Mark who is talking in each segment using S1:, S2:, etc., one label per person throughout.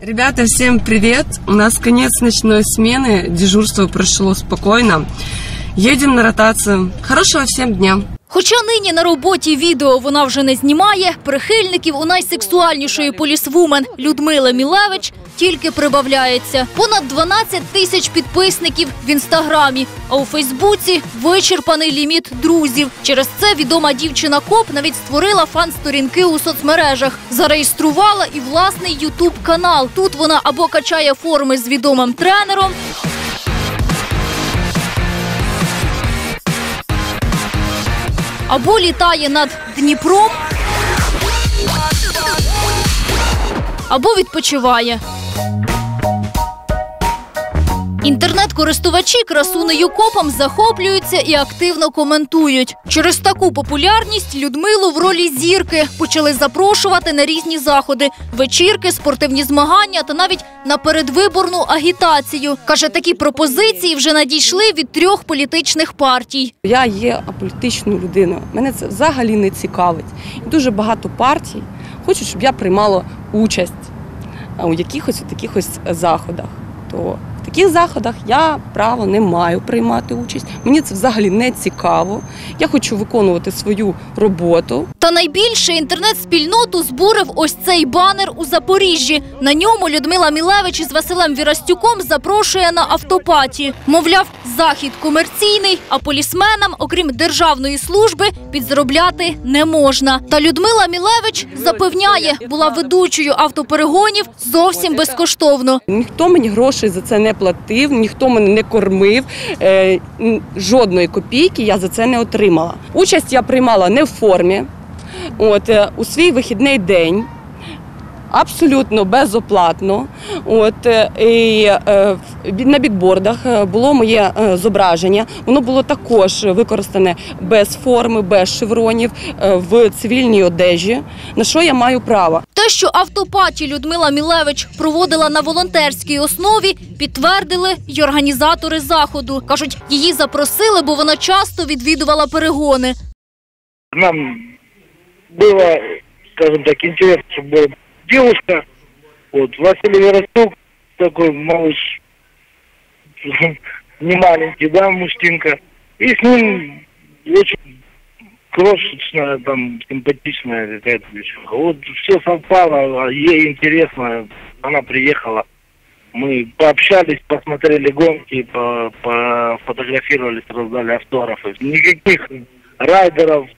S1: Ребята, всем привет! У нас конец ночной смены, дежурство прошло спокойно. Едем на ротацию. Хорошего всем дня!
S2: Хоча нині на роботі відео вона вже не знімає, прихильників у найсексуальнішої полісвумен Людмила Мілевич тільки прибавляється. Понад 12 тисяч підписників в інстаграмі, а у Фейсбуці вичерпаний ліміт друзів. Через це відома дівчина коп навіть створила фан-сторінки у соцмережах, зареєструвала і власний ютуб канал. Тут вона або качає форми з відомим тренером. або літає над Дніпром, або відпочиває. Інтернет-користувачі красунею копом захоплюються і активно коментують. Через таку популярність Людмилу в ролі зірки почали запрошувати на різні заходи: вечірки, спортивні змагання та навіть на передвиборну агітацію. Каже, такі пропозиції вже надійшли від трьох політичних партій.
S1: Я є аполітичною людиною. Мене це взагалі не цікавить. І дуже багато партій хочуть, щоб я приймала участь у якихось таких заходах. Таких заходах я право не маю приймати участь. Мені це взагалі не цікаво. Я хочу виконувати свою роботу.
S2: Та найбільше інтернет-спільноту збурив ось цей банер у Запоріжжі. На ньому Людмила Мілевич із Василем Вірастюком запрошує на автопаті. Мовляв, захід комерційний, а полісменам, окрім державної служби, підзаробляти не можна. Та Людмила Мілевич запевняє, була ведучою автоперегонів зовсім безкоштовно.
S1: Ніхто мені грошей за це не платив, ніхто мене не кормив. Е, жодної копійки я за це не отримала. Участь я приймала не в формі. От е, у свій вихідний день. Абсолютно безоплатно. От е, і на бікбордах було моє зображення. Воно було також використане без форми, без шевронів в цивільній одежі. На що я маю право?
S2: Те, що автопаті Людмила Мілевич проводила на волонтерській основі, підтвердили й організатори заходу. кажуть, її запросили, бо вона часто відвідувала перегони.
S3: нам было, скажем так, интересно, чтобы была девушка, вот, Василий Веростук, такой малыш, не маленький, да, мужчинка, и с ним очень крошечная, там, симпатичная какая-то девчонка. Вот все совпало, а ей интересно, она приехала. Мы пообщались, посмотрели гонки, по- пофотографировались, раздали автографы. Никаких райдеров,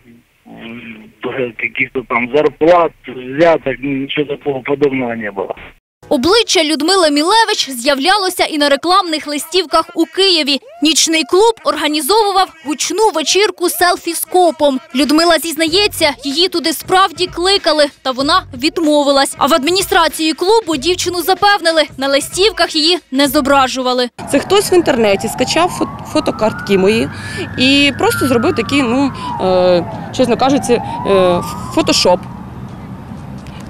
S3: каких-то там зарплат, взяток, ничего такого подобного не было.
S2: Обличчя Людмили Мілевич з'являлося і на рекламних листівках у Києві. Нічний клуб організовував гучну вечірку селфі з копом. Людмила зізнається, її туди справді кликали, та вона відмовилась. А в адміністрації клубу дівчину запевнили, на листівках її не зображували.
S1: Це хтось в інтернеті скачав фот- фотокартки мої і просто зробив такий, ну, е, чесно кажучи, е, фотошоп.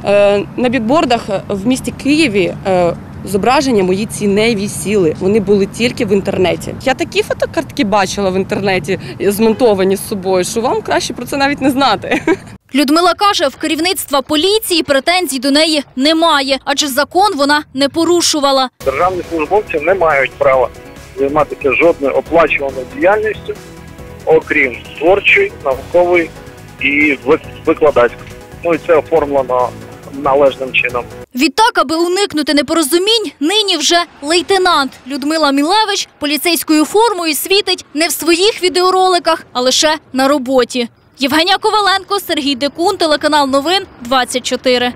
S1: Е, на бікбордах в місті Києві е, зображення мої ці не вісіли. Вони були тільки в інтернеті. Я такі фотокартки бачила в інтернеті, змонтовані з собою, що вам краще про це навіть не знати.
S2: Людмила каже, в керівництва поліції претензій до неї немає, адже закон вона не порушувала.
S4: державні службовці не мають права займатися жодною оплачуваною діяльністю, окрім творчої, наукової і вик- викладацької. Ну і це оформлено належним чином.
S2: Відтак, аби уникнути непорозумінь, нині вже лейтенант Людмила Мілевич поліцейською формою світить не в своїх відеороликах, а лише на роботі. Євгенія Коваленко, Сергій Декун, телеканал Новин 24.